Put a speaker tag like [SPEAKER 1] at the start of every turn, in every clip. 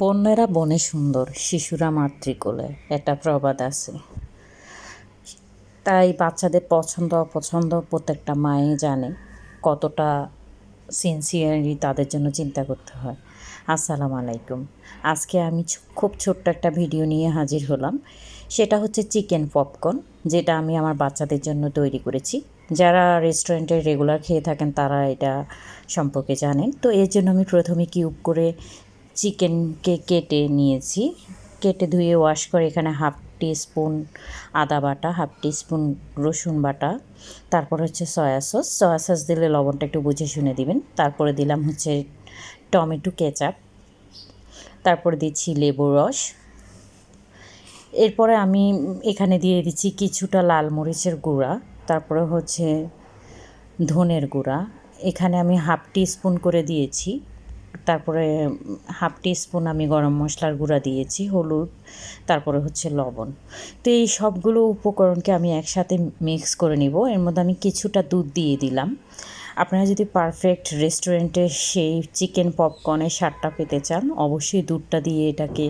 [SPEAKER 1] বন্যেরা বনে সুন্দর, শিশুরা মাতৃকোলে, একটা প্রবাদ আছে। তাই বাচ্চাদের পছন্দ, অপছন্দ প্রত্যেকটা মায়ে জানে কতটা সিনসিয়ারলি তাদের জন্য চিন্তা করতে হয়। আসসালামু আলাইকুম। আজকে আমি খুব ছোট্ট একটা ভিডিও নিয়ে হাজির হলাম। সেটা হচ্ছে চিকেন পপকর্ন যেটা আমি আমার বাচ্চাদের জন্য তৈরি করেছি। যারা রেস্টুরেন্টে রেগুলার খেয়ে থাকেন, তারা এটা সম্পর্কে জানেন। তো এর জন্য আমি প্রথমে কিউব করে চিকেনকে কেটে নিয়েছি। কেটে ধুয়ে ওয়াশ করে এখানে হাফ স্পুন আদা বাটা হাফ স্পুন রসুন বাটা, তারপর হচ্ছে সয়া সস সয়া সস দিলে লবণটা একটু বুঝে শুনে দিবেন। তারপরে দিলাম হচ্ছে টমেটো কেচাপ তারপরে দিচ্ছি লেবু রস। এরপরে আমি এখানে দিয়ে দিচ্ছি কিছুটা লাল মরিচের গুঁড়া, তারপরে হচ্ছে ধনের গুঁড়া। এখানে আমি হাফ স্পুন করে দিয়েছি। তারপরে হাফ টি স্পুন আমি গরম মশলার গুঁড়া দিয়েছি, হলুদ, তারপরে হচ্ছে লবণ। তো এই সবগুলো উপকরণকে আমি একসাথে মিক্স করে নিব। এর মধ্যে আমি কিছুটা দুধ দিয়ে দিলাম। আপনারা যদি পারফেক্ট রেস্টুরেন্টে সেই চিকেন পপকর্নের স্বাদটা পেতে চান, অবশ্যই দুধটা দিয়ে এটাকে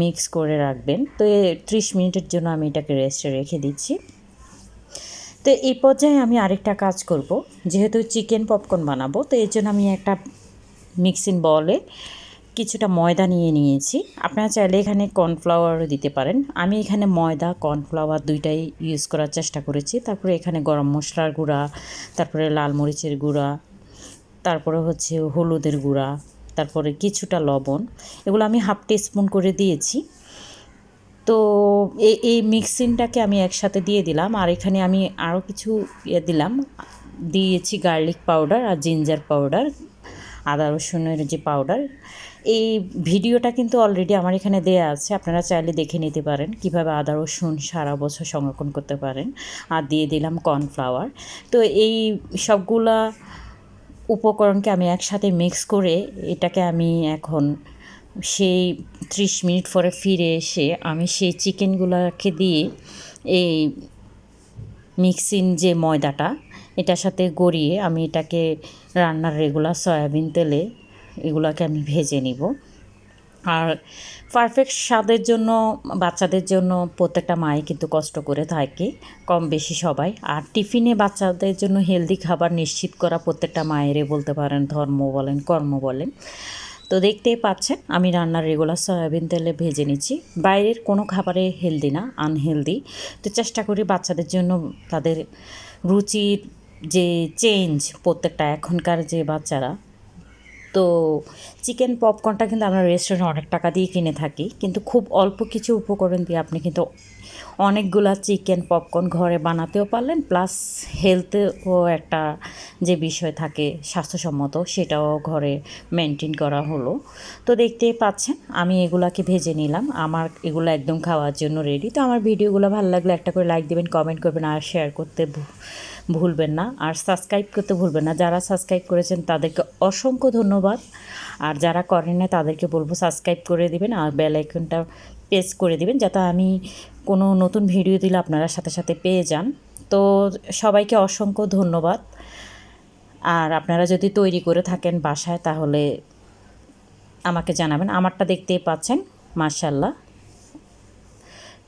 [SPEAKER 1] মিক্স করে রাখবেন। তো ত্রিশ মিনিটের জন্য আমি এটাকে রেস্টে রেখে দিচ্ছি। তো এই পর্যায়ে আমি আরেকটা কাজ করব। যেহেতু চিকেন পপকর্ন বানাবো, তো এর জন্য আমি একটা মিক্সিং বলে কিছুটা ময়দা নিয়ে নিয়েছি। আপনারা চাইলে এখানে কর্নফ্লাওয়ারও দিতে পারেন। আমি এখানে ময়দা, কর্নফ্লাওয়ার দুইটাই ইউজ করার চেষ্টা করেছি। তারপরে এখানে গরম মশলার গুঁড়া, তারপরে লাল মরিচের গুঁড়া, তারপরে হচ্ছে হলুদের গুঁড়া, তারপরে কিছুটা লবণ। এগুলো আমি হাফ স্পুন করে দিয়েছি। তো এই মিক্সিংটাকে আমি একসাথে দিয়ে দিলাম। আর এখানে আমি আরও কিছু ইয়ে দিলাম। দিয়েছি গার্লিক পাউডার আর জিঞ্জার পাউডার। আদা রসুনের যে পাউডার এই ভিডিওটা কিন্তু অলরেডি আমার এখানে দেয়া আছে। আপনারা চাইলে দেখে নিতে পারেন কীভাবে আদা রসুন সারা বছর সংরক্ষণ করতে পারেন। আর দিয়ে দিলাম কর্নফ্লাওয়ার তো এই সবগুলা উপকরণকে আমি একসাথে মিক্স করে এটাকে আমি এখন সেই ত্রিশ মিনিট পরে ফিরে এসে আমি সেই চিকেনগুলোকে দিয়ে এই মিক্সিং যে ময়দাটা, এটার সাথে গড়িয়ে আমি এটাকে রান্নার রেগুলার সয়াবিন তেলে এগুলোকে আমি ভেজে নিব। আর পারফেক্ট স্বাদের জন্য, বাচ্চাদের জন্য প্রত্যেকটা মায়ে কিন্তু কষ্ট করে থাকে, কম বেশি সবাই। আর টিফিনে বাচ্চাদের জন্য হেলদি খাবার নিশ্চিত করা প্রত্যেকটা মায়েরে বলতে পারেন ধর্ম বলেন, কর্ম বলেন। তো দেখতেই পাচ্ছেন, আমি রান্নার রেগুলার সয়াবিন তেলে ভেজে নিচ্ছি। বাইরের কোনো খাবারে হেলদি না আনহেলদি তো চেষ্টা করি বাচ্চাদের জন্য তাদের রুচির যে চেঞ্জ প্রত্যেকটা এখনকার যে বাচ্চারা। তো চিকেন পপকর্নটা কিন্তু আমরা রেস্টুরেন্টে অনেক টাকা দিয়ে কিনে থাকি, কিন্তু খুব অল্প কিছু উপকরণ দিয়ে আপনি কিন্তু অনেকগুলা চিকেন, পপকর্ন ঘরে বানাতেও পারলেন, প্লাস হেলথেও একটা যে বিষয় থাকে, স্বাস্থ্যসম্মত, সেটাও ঘরে মেনটেন করা হলো। তো দেখতেই পাচ্ছেন, আমি এগুলাকে ভেজে নিলাম। আমার এগুলো একদম খাওয়ার জন্য রেডি তো আমার ভিডিওগুলো ভালো লাগলে একটা করে লাইক দেবেন কমেন্ট করবেন, আর শেয়ার করতে ভুলবেন না আর সাবস্ক্রাইব করতে ভুলবেন না। যারা সাবস্ক্রাইব করেছেন তাদেরকে অসংখ্য ধন্যবাদ। আর যারা করেন না তাদেরকে বলব সাবস্ক্রাইব করে দেবেন আর বেল আইকনটা প্রেস করে দেবেন যাতে আমি কোনো নতুন ভিডিও দিলে আপনারা সাথে সাথে পেয়ে যান। তো সবাইকে অসংখ্য ধন্যবাদ। আর আপনারা যদি তৈরি করে থাকেন বাসায় তাহলে আমাকে জানাবেন। আমারটা দেখতেই পাচ্ছেন মার্শাল্লাহ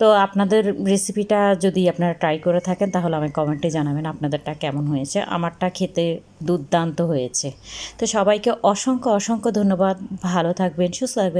[SPEAKER 1] তো আপনাদের রেসিপিটা যদি আপনারা ট্রাই করে থাকেন, তাহলে আমি কমেন্টে জানাবেন আপনাদেরটা কেমন হয়েছে। আমারটা খেতে দুর্দান্ত হয়েছে। তো সবাইকে অসংখ্য অসংখ্য ধন্যবাদ। ভালো থাকবেন, সুস্থ থাকবেন।